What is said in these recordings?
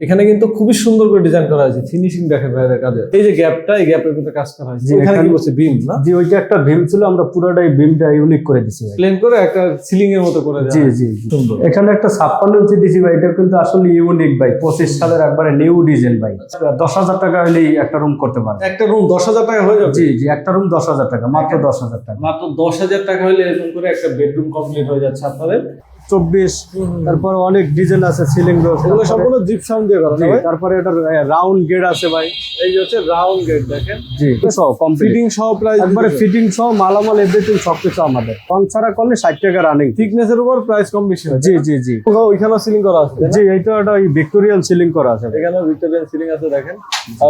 এখানে কিন্তু খুবই সুন্দর করে ডিজাইন করা হয়েছে ফিনিশিং দেখেন ভাইদের কাজে। এই যে গ্যাপটা এই গ্যাপের ভিতরে কাজ করা হয়েছে। এখানে কি বলছে? বিম না? জি ওইটা একটা ভীম ছিল আমরা পুরোটাই ভীমটা ইউনিক করে দিছি ভাই। প্লেন করে একটা সিলিং এর মতো করে জি জি সুন্দর। এখানে একটা ছাপ্পান্ন ইঞ্চি দিছি ভাই এটা কিন্তু আসলে ইউনিক ভাই। পঁচিশ সালের একবারে নিউ ডিজাইন ভাই। দশ হাজার টাকা হলেই একটা রুম করতে পারবে। একটা রুম দশ হাজার টাকা হয়ে যাবে? জি জি একটা রুম দশ হাজার টাকা মাত্র দশ হাজার টাকা। মাত্র দশ হাজার টাকা হলে এরকম করে একটা বেডরুম কমপ্লিট হয়ে যাচ্ছে আপনাদের। চব্বিশ তারপর অনেক ডিজাইন আছে সিলিং এগুলো সম্পূর্ণ জিপসাম দিয়ে করা তারপরে এটা রাউন্ড গেট আছে ভাই। এই হচ্ছে রাউন্ড গেট দেখেন। জি সব ফিটিং সহ প্রাইস একবারে ফিটিং সহ মালামাল এভরিথিং সবকিছু আমাদের। কম ছাড়া করলে ষাট টাকা রানিং থিকনেস এর উপর প্রাইস কম বেশি জি জি জি। ওইখানেও সিলিং করা আছে? জি এইটা একটা ভিক্টোরিয়ান সিলিং করা আছে। ভিক্টোরিয়ান সিলিং আছে দেখেন।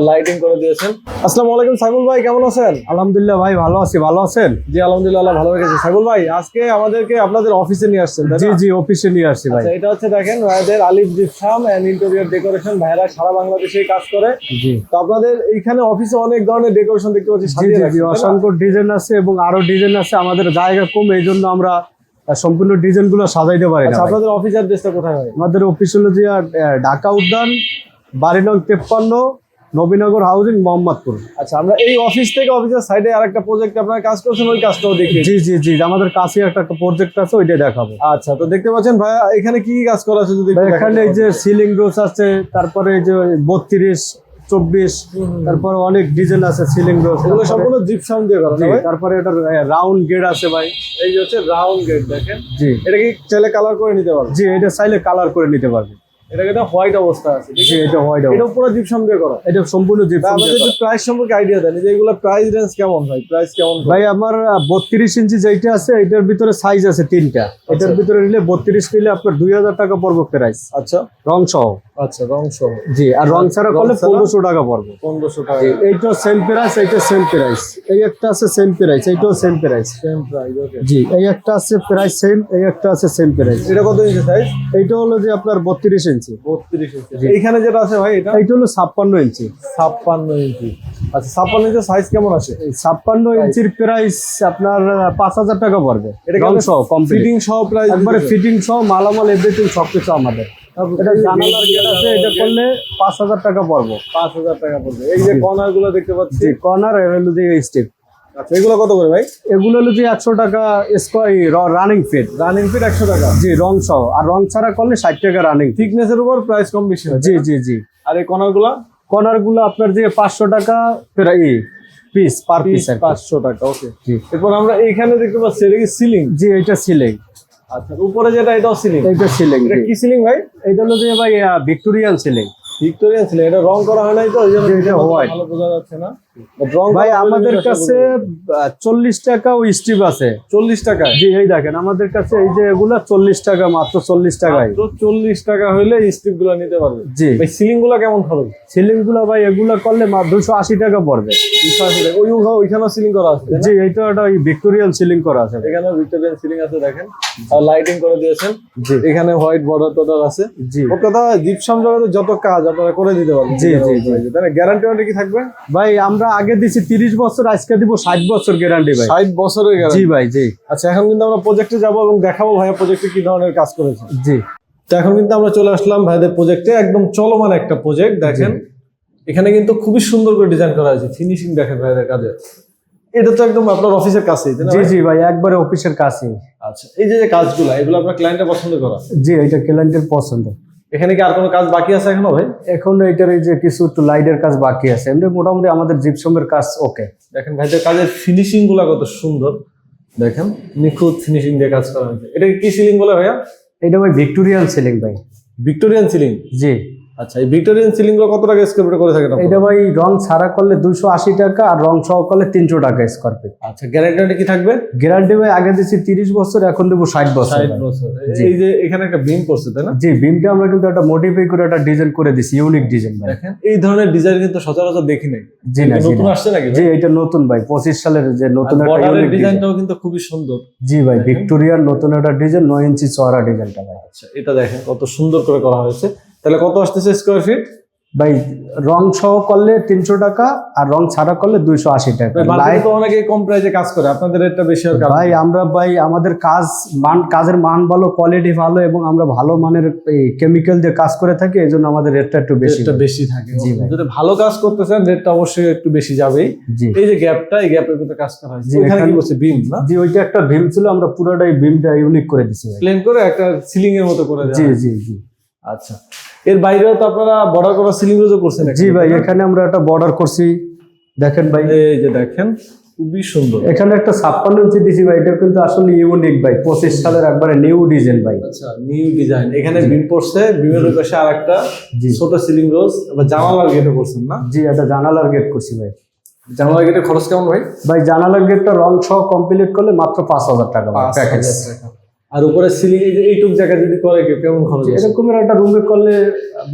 লাইটিং করে দিয়েছেন। আসসালামু আলাইকুম সাইফুল ভাই কেমন আছেন? আলহামদুলিল্লাহ ভাই ভালো আছি ভালো আছেন? জি আলহামদুলিল্লাহ ভালো রেখেছে। সাইফুল ভাই আজকে আমাদেরকে আপনাদের অফিসে নিয়ে আসছেন জি জি অফিসে নিয়ে আসছি ভাই। আচ্ছা, এটা হচ্ছে দেখেন ভাইদের আলিফ জিপসাম এন্ড ইন্টেরিয়র ডেকোরেশন ভাইরা সারা বাংলাদেশেই কাজ করে। জি। তো আপনাদের এইখানে অফিসে অনেক ধরনের ডেকোরেশন দেখতে পাচ্ছি জি সাজিয়ে না? অসংখ্য ডিজাইন আছে এবং আরও ডিজাইন আছে আমাদের জায়গা কম এই জন্য আমরা সম্পূর্ণ ডিজাইনগুলো সাজাইতে পারি না আচ্ছা আপনাদের অফিস অ্যাড্রেসটা কোথায় হয়? আমাদের অফিস হলো যে আহ, ঢাকা উদ্যান বাড়ি নং তেপ্পান্ন নবীনগর হাউজিং মোহাম্মদপুর। আচ্ছা আমরা এই অফিস থেকে অফিসের সাইডে আরেকটা প্রজেক্ট আপনারা কাজ করছেন ওই কাজটাও দেখি জি জি জি আমাদের কাছে একটা প্রজেক্ট আছে ওইটা দেখাবো। আচ্ছা তো দেখতে পাচ্ছেন ভাইয়া এখানে কি কি কাজ করা আছে যদি এখানে এই যে সিলিং রোজ আছে তারপরে এই যে বত্রিশ চব্বিশ তারপরে অনেক ডিজাইন আছে সিলিং রোজ এগুলো সম্পূর্ণ জিপসাম দিয়ে করা? তারপরে এটা রাউন্ড গেট আছে ভাই। এই যে হচ্ছে রাউন্ড গেট দেখেন? জি। এটা কি চাইলে কালার করে নিতে পারবে? জি এটা চাইলে কালার করে নিতে পারবে। এটা হোয়াইট অবস্থা আছে জি এটা হোয়াইট এটা পুরো জিপসাম দিয়ে করা। এটা সম্পূর্ণ জিপসাম প্রাইস সম্পর্কে আইডিয়া দেন। যে এগুলো প্রাইস রেঞ্জ কেমন ভাই? প্রাইস কেমন ভাই আমার বত্রিশ ইঞ্চি যেটা আছে এটার ভিতরে সাইজ আছে তিনটা। এটার ভিতরে নিলে আপনার দুই হাজার টাকা পড়ব প্রাইস আচ্ছা। রং সহ। আচ্ছা রং সহ। জি আর রং ছাড়া করলে টাকা পড়বে। টাকা। এইটা সেম প্রাইস এইটা সেম প্রাইস এই একটা আছে সেম প্রাইস এইটাও same price same price okay জি এই একটা আছে প্রাইস সেম এই একটা আছে সেম প্রাইস এটা কত ইঞ্চি সাইজ এইটা হলো যে আপনার বত্রিশ ইঞ্চি। বত্রিশ ইঞ্চি। এইখানে যেটা আছে ভাই এটা? এইটা হলো ছাপ্পান্ন ইঞ্চি। ছাপ্পান্ন ইঞ্চি। আচ্ছা ছাপ্পান্ন ইঞ্চি সাইজ কেমন আছে? ছাপ্পান্ন ইঞ্চির প্রাইস আপনার পাঁচ হাজার টাকা পড়বে। এটা রং সহ কমপ্লিট ফিটিং সহ প্রাইস একবারে ফিটিং সহ মালামাল এভরিথিং সবকিছু আমাদের। এটা জানালার গেট আছে এটা করলে পাঁচ হাজার টাকা পড়ব। পাঁচ হাজার টাকা পড়বে। এই যে কর্নারগুলো দেখতে পাচ্ছি। কর্নার হলো যে স্টেপ আচ্ছা এগুলো কত করে ভাই? এগুলো হলো যে একশো টাকা square running feet running feet একশো টাকা? জি রং সহ। আর রং ছাড়া করলে ষাট টাকা রানিং উপর প্রাইস কম বেশি হয় জি জি জি। আর এই আপনার যে পাঁচশো টাকা পিস পার পিস পাঁচশো টাকা ওকে এরপর আমরা এইখানে দেখতে পাচ্ছি এটা কি সিলিং জি এটা সিলিং আচ্ছা উপরে যেটা এটাও সিলিং এইটা সিলিং এটা কি সিলিং ভাই? এটা হলো যে ভাই ভিক্টোরিয়ান সিলিং ভিক্টোরিয়ান সিলিং এটা রং করা হয় নাই তো জন্য এটা white। ভালো বোঝা যাচ্ছে না। ভাই আমাদের কাছে চল্লিশ টাকা আছে। চল্লিশ টাকায় জি এই দেখেন আমাদের কাছে এই যে এগুলা চল্লিশ টাকা মাত্র চল্লিশ টাকায়। চল্লিশ টাকা হলে স্ট্রিপগুলো নিতে পারবে। জি। ভাই সিলিংগুলো কেমন খরচ সিলিংগুলা ভাই এগুলা করলে দুশো আশি টাকা পড়বে। দুশো আশি টাকা। ওই ওইখানেও সিলিং করা আছে জি এইটা একটা ভিক্টোরিয়ান সিলিং করা আছে। এখানে সিলিং আছে দেখেন। আর লাইটিং করে দিয়েছেন। জি। এখানে হোয়াইট বর্ডার টর্ডার আছে। জি। ও কথা জিপসাম জগতে যত কাজ আপনারা করে দিতে পারবেন। জি, জি, জি। তাহলে গ্যারান্টি ওয়ারেন্টি কি থাকবে? ভাই আমরা আগে দিছি তিরিশ বছর আজকে দিব ষাট বছর গ্যারান্টি ভাই। ষাট বছরের গ্যারান্টি জি ভাই জি। আচ্ছা এখন কিন্তু আমরা প্রজেক্টে যাব এবং দেখাবো ভাইয়া প্রজেক্টে কি ধরনের কাজ করেছে। জি। তো এখন কিন্তু আমরা চলে আসলাম ভাইদের প্রজেক্টে একদম চলমান একটা প্রজেক্ট দেখেন। এখানে কিন্তু খুবই সুন্দর করে ডিজাইন করা হয়েছে ফিনিশিং দেখেন ভাইদের কাজে। এটা তো একদম আপনার অফিসের কাছেই জি জি ভাই একবারে অফিসের কাছেই আচ্ছা এই যে যে কাজগুলো এগুলো আপনার ক্লায়েন্টের পছন্দ করা? জি এটা ক্লায়েন্টের পছন্দ। এখানে কি আর কোনো কাজ বাকি আছে এখনও ভাই? এখন এটার এই যে কিছু একটু লাইটের কাজ বাকি আছে। এমনি মোটামুটি আমাদের জিপসমের কাজ ওকে দেখেন ভাইদের কাজের ফিনিশিংগুলো কত সুন্দর। দেখেন নিখুঁত ফিনিশিং দিয়ে কাজ করা হয়েছে। এটা কি সিলিং বলে ভাইয়া? এটা ভাই ভিক্টোরিয়ান সিলিং ভাই। ভিক্টোরিয়ান সিলিং জি। আচ্ছা এই ভিক্টোরিয়ান সিলিংগুলো কত টাকা স্কোয়ার ফিট করে থাকেন এটা ভাই রং ছাড়া করলে দুশো আশি টাকা আর রং সহ করলে তিনশো টাকা স্কোয়ার ফিট আচ্ছা গ্যারান্টি কি থাকবে? গ্যারান্টি ভাই আগে দিচ্ছি তিরিশ বছর এখন দেবো ষাট বছর। বছর। এই যে এখানে একটা বিম করছে তাই না? জি বিমটা আমরা কিন্তু একটা মডিফাই করে একটা ডিজাইন করে দিছি ইউনিক ডিজাইন দেখেন এই ধরনের ডিজাইন কিন্তু সচরাচর দেখি নাই। জি না নতুন আসছে নাকি জি এটা নতুন ভাই পঁচিশ সালের যে নতুন একটা unique ডিজাইনটাও কিন্তু খুবই সুন্দর। জি ভাই ভিক্টোরিয়ার নতুন একটা ডিজাইন নয় ইঞ্চি চড়া ডিজাইনটা ভাই। আচ্ছা এটা দেখেন কত সুন্দর করে করা হয়েছে। তাহলে কত আসতেছে স্কোয়ার ফিট ভাই রং সহ করলে তিনশো টাকা আর রং ছাড়া করলে দুইশো আশি টাকা। তো অনেকে কম প্রাইসে কাজ করে আপনাদের রেটটা বেশি ভাই আমরা ভাই আমাদের কাজ মান কাজের মান ভালো কোয়ালিটি ভালো এবং আমরা ভালো মানের কেমিক্যাল দিয়ে কাজ করে থাকি এই জন্য আমাদের রেটটা একটু বেশি বেশি থাকে। জি ভাই। যদি ভালো কাজ করতে চান রেটটা অবশ্যই একটু বেশি যাবেই। জি। এই যে গ্যাপটা এই গ্যাপের ভিতরে কাজ করা হয়। এখানে কি বলছে? বিম না? জি ওইটা একটা ভীম ছিল আমরা পুরোটাই ভীমটা ইউনিক করে দিছি ভাই। প্লেন করে একটা সিলিং এর মতো করে জি জি জি। আচ্ছা। এর বাইরেও তো আপনারা বর্ডার করা সিলিং রোজও করছেন জি ভাই এখানে আমরা একটা বর্ডার করছি। দেখেন ভাই। এই যে দেখেন খুবই সুন্দর। এখানে একটা ছাপ্পান্ন ইঞ্চি দিছি ভাই এটা কিন্তু আসলে ইউনিক ভাই পঁচিশ সালের একবারে নিউ ডিজাইন ভাই। আচ্ছা নিউ ডিজাইন এখানে বিম পড়ছে বিমের পাশে আর একটা জি। ছোট সিলিং রোজ আবার জানালার গেটও করছেন না? জি এটা জানালার গেট করছি ভাই। জানালার গেটের খরচ কেমন ভাই? ভাই জানালার গেটটা রং সহ কমপ্লিট করলে মাত্র পাঁচ হাজার টাকা প্যাকেজ হাজার টাকা। আর উপরে সিলিং এইটুক জায়গা যদি করে কেউ কেমন খরচ? এরকমের একটা রুমে করলে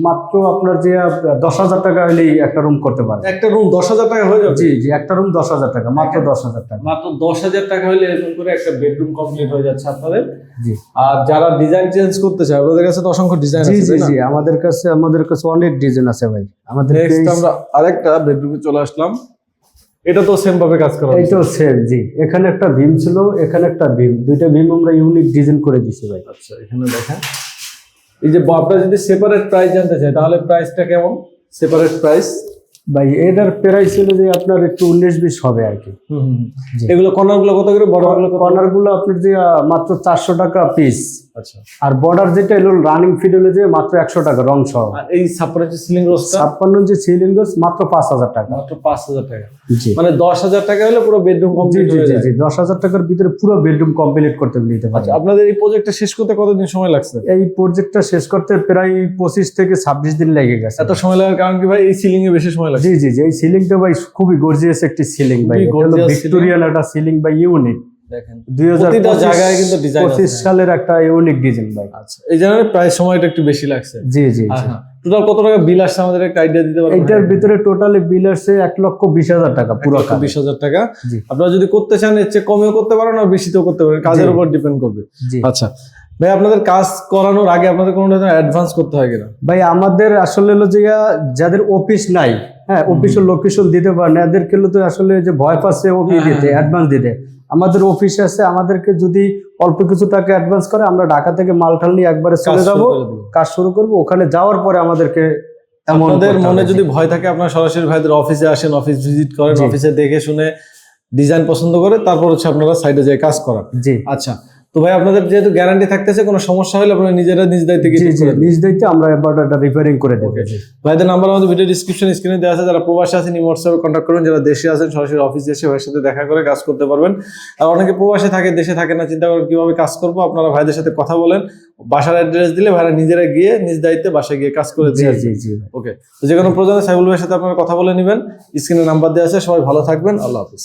মাত্র আপনার যে দশ হাজার টাকা হলেই একটা রুম করতে পারে। একটা রুম দশ হাজার টাকা হয়ে যাবে? জি জি একটা রুম দশ হাজার টাকা মাত্র দশ হাজার টাকা। মাত্র দশ হাজার টাকা হলে এরকম করে একটা বেডরুম কমপ্লিট হয়ে যাচ্ছে আপনাদের। জি। আর যারা ডিজাইন চেঞ্জ করতে চায় আপনাদের কাছে তো অসংখ্য ডিজাইন আছে জি জি আমাদের কাছে আমাদের কাছে অনেক ডিজাইন আছে ভাই। আমাদের আমরা আরেকটা বেডরুমে চলে আসলাম। এটা তো সেম ভাবে কাজ করা। এইটাও সেম জি। এখানে একটা ভীম ছিল এখানে একটা ভীম। দুইটা ভীম আমরা ইউনিক ডিজাইন করে দিছি ভাই। আচ্ছা এখানে দেখেন। এই যে আপনারা যদি সেপারেট প্রাইস জানতে চাই তাহলে প্রাইসটা কেমন? সেপারেট প্রাইস ভাই এটার প্রাইস ছিল যে আপনার একটু উনিশ বিশ হবে আর কি। এগুলো কর্নারগুলো কত করে বড়গুলো কত কর্নার আপনার যে মাত্র চারশো টাকা পিস আর বর্ডার যেটা এলো রানিং ফিট হলো যে মাত্র একশো টাকা রং সহ। এই সাপারেট সিলিং রোজটা ছাপ্পান্ন যে সিলিং মাত্র পাঁচ হাজার টাকা। মাত্র পাঁচ হাজার টাকা। মানে দশ হাজার টাকা হলে পুরো বেডরুম কমপ্লিট জি হয়ে জি দশ হাজার টাকার ভিতরে পুরো বেডরুম কমপ্লিট করতে নিতে পারবে আচ্ছা আপনাদের এই প্রজেক্টটা শেষ করতে কতদিন সময় লাগছে? এই প্রজেক্টটা শেষ করতে প্রায় পঁচিশ থেকে ছাব্বিশ দিন লেগে গেছে। এত সময় লাগার কারণ কি ভাই এই সিলিং এ বেশি সময় লাগছে। জি জি জি এই সিলিংটা ভাই খুবই গর্জিয়াস একটি সিলিং ভাই। ভিক্টোরিয়ান একটা সিলিং ভাই ইউনিক। দেখেন। দুই হাজার প্রতিটা জায়গায় কিন্তু design সালের একটা ইউনিক ডিজাইন ভাই। আচ্ছা এই জন্য প্রায় সময়টা একটু বেশি লাগছে। জি জি জি। টোটাল কত টাকা বিল আসছে আমাদের? একটা আইডিয়া দিতে পারবেন? এটার ভিতরে টোটালি বিল আসছে এক লক্ষ বিশ হাজার টাকা পুরো বিশ হাজার টাকা। আপনারা যদি করতে চান এর চেয়ে কমেও করতে পারেন আর বেশিতেও করতে পারেন। কাজের উপর ডিপেন্ড করবে। আচ্ছা ভাই আপনাদের কাজ করানোর আগে আপনাদের কোনো অ্যাডভান্স করতে হয় কিনা? ভাই আমাদের আসলে হলো যে যাদের অফিস নাই হ্যাঁ অফিসের লোকেশন দিতে পারে না এদেরকে তো আসলে যে ভয় পাচ্ছে অফিস হ্যাঁ, দিতে। অ্যাডভান্স দিতে। আমাদের অফিস আছে আমাদেরকে যদি অল্প কিছু টাকা অ্যাডভান্স করে আমরা ঢাকা থেকে মালটাল নিয়ে একবারে চলে যাব কাজ শুরু করব ওখানে যাওয়ার পরে আমাদেরকে করতে মনে যদি ভয় থাকে আপনারা সরাসরি ভাইদের অফিসে আসেন অফিস ভিজিট করেন অফিসে দেখে শুনে ডিজাইন পছন্দ করে তারপর হচ্ছে আপনারা সাইডে যেয়ে কাজ করান। জি। আচ্ছা তো ভাই আপনাদের যেহেতু গ্যারান্টি থাকতেছে কোনো সমস্যা হলে আপনারা নিজেরা নিজ দায়িত্বে জি জি নিজ দায়িত্বে আমরা এবার এটা রিপেয়ারিং করে দেবো. ভাইদের নাম্বার আমাদের ভিডিও ডিসক্রিপশন স্ক্রিনে দেওয়া আছে যারা প্রবাসী আছেন হোয়াটসঅ্যাপে কন্ট্যাক্ট করবেন যারা দেশে আছেন সরাসরি অফিসে এসে ভাইয়ের সাথে দেখা করে কাজ করতে পারবেন। আর অনেকে প্রবাসে থাকে দেশে থাকে না চিন্তা করেন কীভাবে কাজ করব আপনারা ভাইদের সাথে কথা বলেন। বাসার অ্যাড্রেস দিলে ভাইরা নিজেরা গিয়ে নিজ দায়িত্বে বাসায় গিয়ে কাজ করে দিয়ে জি জি ওকে তো যে কোনো প্রয়োজনে সাইবুল ভাইয়ের সাথে আপনারা কথা বলে নেবেন। স্ক্রিনে নাম্বার দেওয়া আছে সবাই ভালো থাকবেন আল্লাহ হাফিজ।